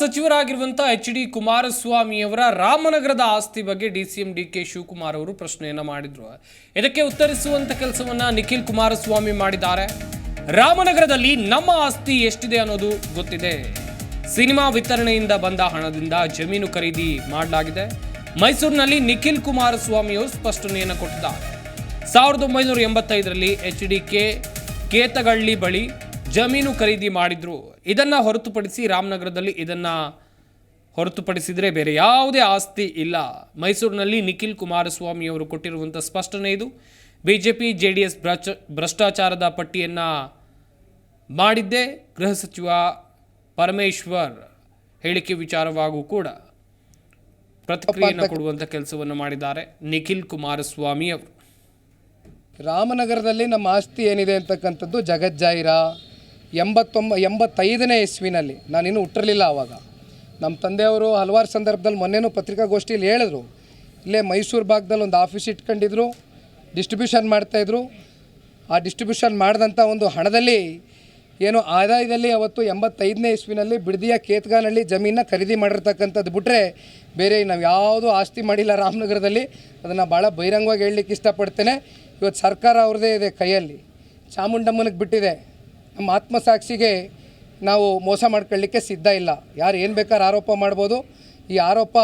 ಸಚಿವರಾಗಿರುವಂತಹ H D ಕುಮಾರಸ್ವಾಮಿಯವರ ರಾಮನಗರದ ಆಸ್ತಿ ಬಗ್ಗೆ D C M D K Shivakumar ಅವರು ಪ್ರಶ್ನೆಯನ್ನ ಮಾಡಿದ್ರು. ಇದಕ್ಕೆ ಉತ್ತರಿಸುವಂತ ಕೆಲಸವನ್ನ ನಿಖಿಲ್ ಕುಮಾರಸ್ವಾಮಿ ಮಾಡಿದ್ದಾರೆ. ರಾಮನಗರದಲ್ಲಿ ನಮ್ಮ ಆಸ್ತಿ ಎಷ್ಟಿದೆ ಅನ್ನೋದು ಗೊತ್ತಿದೆ. ಸಿನಿಮಾ ವಿತರಣೆಯಿಂದ ಬಂದ ಹಣದಿಂದ ಜಮೀನು ಖರೀದಿ ಮಾಡಲಾಗಿದೆ. ಮೈಸೂರಿನಲ್ಲಿ ನಿಖಿಲ್ ಕುಮಾರಸ್ವಾಮಿಯವರು ಸ್ಪಷ್ಟನೆಯನ್ನು ಕೊಟ್ಟಿದ್ದಾರೆ. ಸಾವಿರದ ಒಂಬೈನೂರ ಎಂಬತ್ತೈದರಲ್ಲಿ ಎಚ್ ಡಿ ಕೆ ಕೇತಗಳ್ಳಿ ಬಳಿ ಜಮೀನು ಖರೀದಿ ಮಾಡಿದ್ರು. ಇದನ್ನ ಹೊರತುಪಡಿಸಿ ರಾಮನಗರದಲ್ಲಿ ಇದನ್ನ ಹೊರತುಪಡಿಸಿದರೆ ಬೇರೆ ಯಾವುದೇ ಆಸ್ತಿ ಇಲ್ಲ. ಮೈಸೂರಿನಲ್ಲಿ ನಿಖಿಲ್ ಕುಮಾರಸ್ವಾಮಿಯವರು ಕೊಟ್ಟಿರುವಂಥ ಸ್ಪಷ್ಟನೆ ಇದು. B J P D S ಭ್ರಷ್ಟಾಚಾರದ ಪಟ್ಟಿಯನ್ನು ಮಾಡಿದ್ದೆ ಗೃಹ ಸಚಿವ ಪರಮೇಶ್ವರ್ ಹೇಳಿಕೆ ವಿಚಾರವಾಗೂ ಕೂಡ ಪ್ರತಿಕ್ರಿಯೆಯನ್ನು ಕೊಡುವಂಥ ಕೆಲಸವನ್ನು ಮಾಡಿದ್ದಾರೆ ನಿಖಿಲ್ ಕುಮಾರಸ್ವಾಮಿ ಅವರು. ರಾಮನಗರದಲ್ಲಿ ನಮ್ಮ ಆಸ್ತಿ ಏನಿದೆ ಅಂತಕ್ಕಂಥದ್ದು ಜಗಜ್ಜಾಹಿರ. ಎಂಬತ್ತೊಂಬ, ಎಂಬತ್ತೈದನೇ ಇಸ್ವಿನಲ್ಲಿ. ನಾನಿನ್ನೂ ಹುಟ್ಟಿರಲಿಲ್ಲ ಆವಾಗ. ನಮ್ಮ ತಂದೆಯವರು ಹಲವಾರು ಸಂದರ್ಭದಲ್ಲಿ ಮೊನ್ನೆನೂ ಪತ್ರಿಕಾಗೋಷ್ಠಿಯಲ್ಲಿ ಹೇಳಿದ್ರು. ಇಲ್ಲೇ ಮೈಸೂರು ಭಾಗದಲ್ಲಿ ಒಂದು ಆಫೀಸ್ ಇಟ್ಕೊಂಡಿದ್ರು, ಡಿಸ್ಟ್ರಿಬ್ಯೂಷನ್ ಮಾಡ್ತಾಯಿದ್ರು ಆ ಡಿಸ್ಟ್ರಿಬ್ಯೂಷನ್ ಮಾಡಿದಂಥ ಒಂದು ಹಣದಲ್ಲಿ, ಏನು ಆದಾಯದಲ್ಲಿ ಅವತ್ತು ಎಂಬತ್ತೈದನೇ ಇಸ್ವಿನಲ್ಲಿ ಬಿಡದಿಯ ಕೇತ್ಗಾನಹಳ್ಳಿ ಜಮೀನನ್ನ ಖರೀದಿ ಮಾಡಿರ್ತಕ್ಕಂಥದ್ದು ಬಿಟ್ಟರೆ ಬೇರೆ ನಾವು ಯಾವುದೂ ಆಸ್ತಿ ಮಾಡಿಲ್ಲ ರಾಮನಗರದಲ್ಲಿ. ಅದನ್ನು ಭಾಳ ಬಹಿರಂಗವಾಗಿ ಹೇಳಲಿಕ್ಕೆ ಇಷ್ಟಪಡ್ತೇನೆ. ಇವತ್ತು ಸರ್ಕಾರ ಅವ್ರದ್ದೇ ಇದೆ ಕೈಯಲ್ಲಿ. ಚಾಮುಂಡಮ್ಮನಿಗೆ ಬಿಟ್ಟಿದೆ. ನಮ್ಮ ಆತ್ಮಸಾಕ್ಷಿಗೆ ನಾವು ಮೋಸ ಮಾಡ್ಕೊಳ್ಳಿಕ್ಕೆ ಸಿದ್ಧ ಇಲ್ಲ. ಯಾರು ಏನು ಬೇಕಾದ್ರೆ ಆರೋಪ ಮಾಡ್ಬೋದು. ಈ ಆರೋಪ,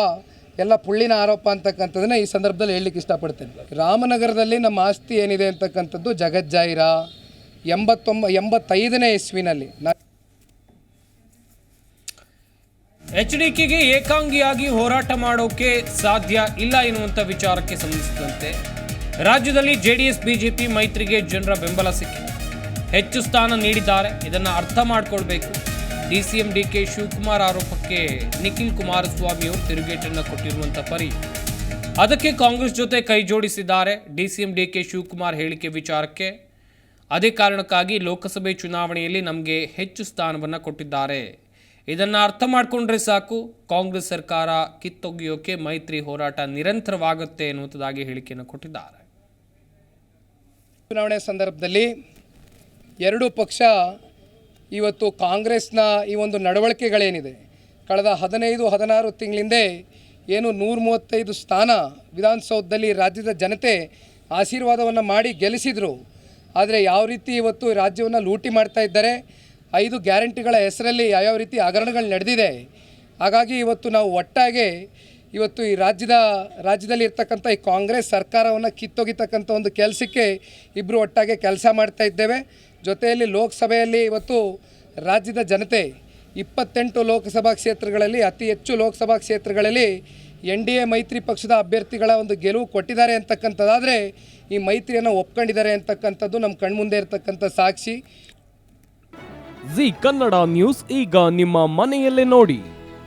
ಎಲ್ಲ ಪುಳ್ಳಿನ ಆರೋಪ ಅಂತಕ್ಕಂಥದ್ದನ್ನ ಈ ಸಂದರ್ಭದಲ್ಲಿ ಹೇಳಲಿಕ್ಕೆ ಇಷ್ಟಪಡ್ತೇನೆ. ರಾಮನಗರದಲ್ಲಿ ನಮ್ಮ ಆಸ್ತಿ ಏನಿದೆ ಅಂತಕ್ಕಂಥದ್ದು ಜಗಜ್ಜಾಹಿರ ಎಂಬತ್ತೊಂಬ, ಎಂಬತ್ತೈದನೇ ಇಸ್ವಿನಲ್ಲಿ. ಎಚ್ ಡಿ ಕೆಗೆ ಏಕಾಂಗಿಯಾಗಿ ಹೋರಾಟ ಮಾಡೋಕೆ ಸಾಧ್ಯ ಇಲ್ಲ ಎನ್ನುವಂಥ ವಿಚಾರಕ್ಕೆ ಸಂಬಂಧಿಸಿದಂತೆ ರಾಜ್ಯದಲ್ಲಿ ಜೆಡಿಎಸ್, ಬಿಜೆಪಿ ಮೈತ್ರಿಗೆ ಜನರ ಬೆಂಬಲ ಸಿಕ್ಕಿದೆ. ಹೆಚ್ಚು ಸ್ಥಾನ ನೀಡಿದ್ದಾರೆ. ಇದನ್ನು ಅರ್ಥ ಮಾಡಿಕೊಳ್ಬೇಕು. D C M D K Shivakumar ಆರೋಪಕ್ಕೆ ನಿಖಿಲ್ ಕುಮಾರಸ್ವಾಮಿ ಅವರು ತಿರುಗೇಟನ್ನು ಕೊಟ್ಟಿರುವಂಥ ಪರಿ. ಅದಕ್ಕೆ ಕಾಂಗ್ರೆಸ್ ಜೊತೆ ಕೈ ಜೋಡಿಸಿದ್ದಾರೆ. D C M D K Shivakumar ಹೇಳಿಕೆ ವಿಚಾರಕ್ಕೆ ಅದೇ ಕಾರಣಕ್ಕಾಗಿ ಲೋಕಸಭೆ ಚುನಾವಣೆಯಲ್ಲಿ ನಮಗೆ ಹೆಚ್ಚು ಸ್ಥಾನವನ್ನು ಕೊಟ್ಟಿದ್ದಾರೆ. ಇದನ್ನು ಅರ್ಥ ಮಾಡಿಕೊಂಡ್ರೆ ಸಾಕು. ಕಾಂಗ್ರೆಸ್ ಸರ್ಕಾರ ಕಿತ್ತೊಗೆಯೋಕೆ ಮೈತ್ರಿ ಹೋರಾಟ ನಿರಂತರವಾಗುತ್ತೆ ಎನ್ನುವಂಥದ್ದಾಗಿ ಹೇಳಿಕೆಯನ್ನು ಕೊಟ್ಟಿದ್ದಾರೆ. ಚುನಾವಣೆ ಸಂದರ್ಭದಲ್ಲಿ ಎರಡೂ ಪಕ್ಷ ಇವತ್ತು ಕಾಂಗ್ರೆಸ್ನ ಈ ಒಂದು ನಡವಳಿಕೆಗಳೇನಿದೆ. ಕಳೆದ ಹದಿನೈದು, ಹದಿನಾರು ತಿಂಗಳಿಂದೆ ಏನು ನೂರ ಮೂವತ್ತೈದು ಸ್ಥಾನ ವಿಧಾನಸೌಧದಲ್ಲಿ ರಾಜ್ಯದ ಜನತೆ ಆಶೀರ್ವಾದವನ್ನು ಮಾಡಿ ಗೆಲ್ಲಿಸಿದರು. ಆದರೆ ಯಾವ ರೀತಿ ಇವತ್ತು ರಾಜ್ಯವನ್ನು ಲೂಟಿ ಮಾಡ್ತಾ ಇದ್ದಾರೆ, ಐದು ಗ್ಯಾರಂಟಿಗಳ ಹೆಸರಲ್ಲಿ ಯಾವ್ಯಾವ ರೀತಿ ಹಗರಣಗಳು ನಡೆದಿದೆ. ಹಾಗಾಗಿ ಇವತ್ತು ನಾವು ಒಟ್ಟಾಗಿ ಇವತ್ತು ಈ ರಾಜ್ಯದ, ರಾಜ್ಯದಲ್ಲಿ ಇರ್ತಕ್ಕಂಥ ಈ ಕಾಂಗ್ರೆಸ್ ಸರ್ಕಾರವನ್ನು ಕಿತ್ತೊಗಿತಕ್ಕಂಥ ಒಂದು ಕೆಲಸಕ್ಕೆ ಇಬ್ಬರು ಒಟ್ಟಾಗಿ ಕೆಲಸ ಮಾಡ್ತಾ ಇದ್ದೇವೆ. ಜೊತೆಯಲ್ಲಿ ಲೋಕಸಭೆಯಲ್ಲಿ ಇವತ್ತು ರಾಜ್ಯದ ಜನತೆ ಇಪ್ಪತ್ತೆಂಟು ಲೋಕಸಭಾ ಕ್ಷೇತ್ರಗಳಲ್ಲಿ, ಅತಿ ಹೆಚ್ಚು ಲೋಕಸಭಾ ಕ್ಷೇತ್ರಗಳಲ್ಲಿ ಎನ್ ಡಿ ಎ ಮೈತ್ರಿ ಪಕ್ಷದ ಅಭ್ಯರ್ಥಿಗಳ ಒಂದು ಗೆಲುವು ಕೊಟ್ಟಿದ್ದಾರೆ ಅಂತಕ್ಕಂಥದ್ದಾದರೆ ಈ ಮೈತ್ರಿಯನ್ನು ಒಪ್ಕೊಂಡಿದ್ದಾರೆ ಅಂತಕ್ಕಂಥದ್ದು ನಮ್ಮ ಕಣ್ಮುಂದೆ ಇರತಕ್ಕಂಥ ಸಾಕ್ಷಿ. ಜಿ ಕನ್ನಡ ನ್ಯೂಸ್ ಈಗ ನಿಮ್ಮ ಮನೆಯಲ್ಲೇ ನೋಡಿ.